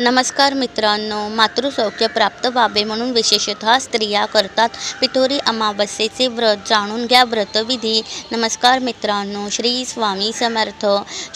नमस्कार मित्रांनो मातृसौख्य प्राप्त व्हावे म्हणून विशेषतः स्त्रिया करतात पिठोरी अमावस्येचे व्रत जाणून घ्या व्रतविधी. नमस्कार मित्रांनो श्री स्वामी समर्थ.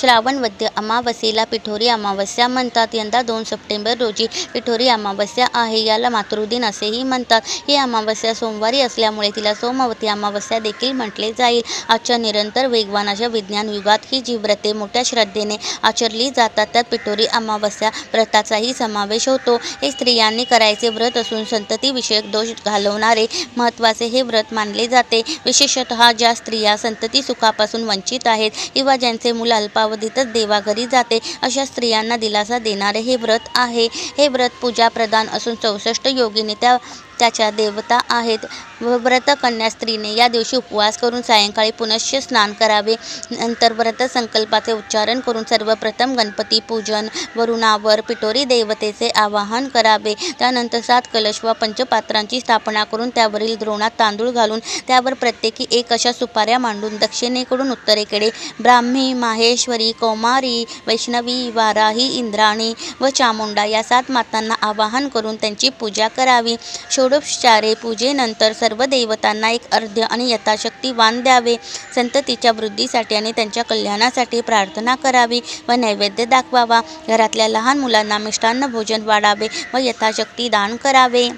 श्रावण वद्य अमावस्येला पिठोरी अमावस्या म्हणतात. यंदा दोन सप्टेंबर रोजी पिठोरी अमावस्या आहे. याला मातृदिन असेही म्हणतात. ही अमावस्या सोमवारी असल्यामुळे तिला सोमवती अमावस्या देखील म्हटले जाईल. आजच्या निरंतर वेगवान अशा विज्ञान युगात ही जी व्रते मोठ्या श्रद्धेने आचरली जातात त्यात पिठोरी अमावस्या व्रतात व्रताचाही समावेश होतो. हे स्त्रियांनी करायचे व्रत असून संततीविषयक दोष घालवणारे महत्त्वाचे हे व्रत मानले जाते. विशेषतः ज्या स्त्रिया संतती सुखापासून वंचित आहेत किंवा ज्यांचे मूल अल्पावधीतच देवाघरी जाते अशा स्त्रियांना दिलासा देणारे हे व्रत आहे. हे व्रत पूजा प्रदान असून चौसष्ट योगीने त्या त्याच्या देवता आहेत. व व्रतकन्या स्त्रीने या दिवशी उपवास करून सायंकाळी पुनश्च स्नान करावे. नंतर व्रत संकल्पाचे उच्चारण करून सर्वप्रथम गणपती पूजन वरुणावर पिटोरी देवतेचे आवाहन करावे. त्यानंतर सात कलश व पंचपात्रांची स्थापना करून त्यावरील द्रोणात तांदूळ घालून त्यावर प्रत्येकी एक अशा सुपाऱ्या मांडून दक्षिणेकडून उत्तरेकडे ब्राह्मी माहेश्वरी कौमारी वैष्णवी वाराही इंद्राणी व चामुंडा या सात मातांना आवाहन करून त्यांची पूजा करावी. शो षोडोपचारे पूजेनंतर सर्व देवतांना एक अर्ध्य आणि यथाशक्ती वाण द्यावे. संततीच्या वृद्धीसाठी आणि त्यांच्या कल्याणासाठी प्रार्थना करावी व नैवेद्य दाखवावा. घरातल्या लहान मुलांना मिष्टान्न भोजन वाढावे व यथाशक्ती दान करावे.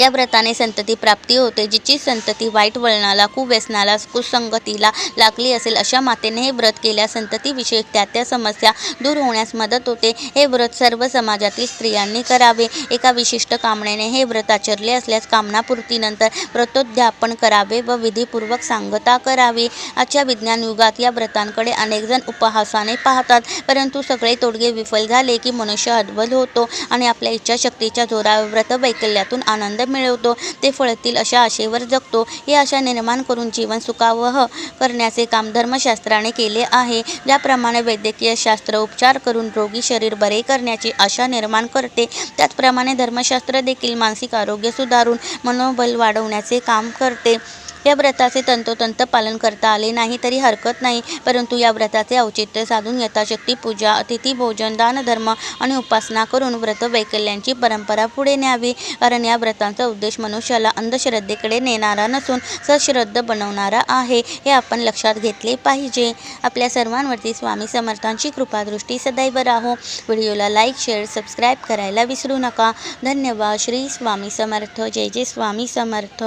या व्रताने संतती प्राप्ती होते जिची संतती वाईट वळणाला कुव्यसनाला कुसंगतीला लागली असेल अशा मातेने हे व्रत केल्यास संततीविषयक त्या त्या समस्या दूर होण्यास मदत होते. हे व्रत सर्व समाजातील स्त्रियांनी करावे. एका विशिष्ट कामनेने हे व्रत आचरले असल्यास कामनापूर्तीनंतर व्रतोद्यापन करावे व विधीपूर्वक सांगता करावी. आजच्या विज्ञान युगात या व्रतांकडे अनेकजण उपहासाने पाहतात परंतु सगळे तोडगे विफल झाले की मनुष्य हतबल होतो आणि आपल्या इच्छाशक्तीच्या जोरावर व्रत वैकल्यातून आनंद मिळवतो. ते फळतील अशा आशेवर जगतो. ही आशा निर्माण करून जीवन सुखावह करण्याचे काम धर्मशास्त्राने केले आहे. ज्याप्रमाणे वैद्यकीय शास्त्र उपचार करून रोगी शरीर बरे करण्याची आशा निर्माण करते त्याचप्रमाणे धर्मशास्त्र देखील मानसिक आरोग्य सुधारून मनोबल वाढवण्याचे काम करते. या व्रताचे तंतोतंत पालन करता आले नाही तरी हरकत नाही परंतु या व्रताचे औचित्य साधून यथाशक्ती पूजा अतिथी भोजन दानधर्म आणि उपासना करून व्रत वैकल्यांची परंपरा पुढे न्यावी. कारण या व्रतांचा उद्देश मनुष्याला अंधश्रद्धेकडे नेणारा नसून सश्रद्ध बनवणारा आहे हे आपण लक्षात घेतले पाहिजे. आपल्या सर्वांवरती स्वामी समर्थांची कृपादृष्टी सदैव राहो. व्हिडिओला लाईक शेअर सबस्क्राईब करायला विसरू नका. धन्यवाद. श्री स्वामी समर्थ. जय जय स्वामी समर्थ.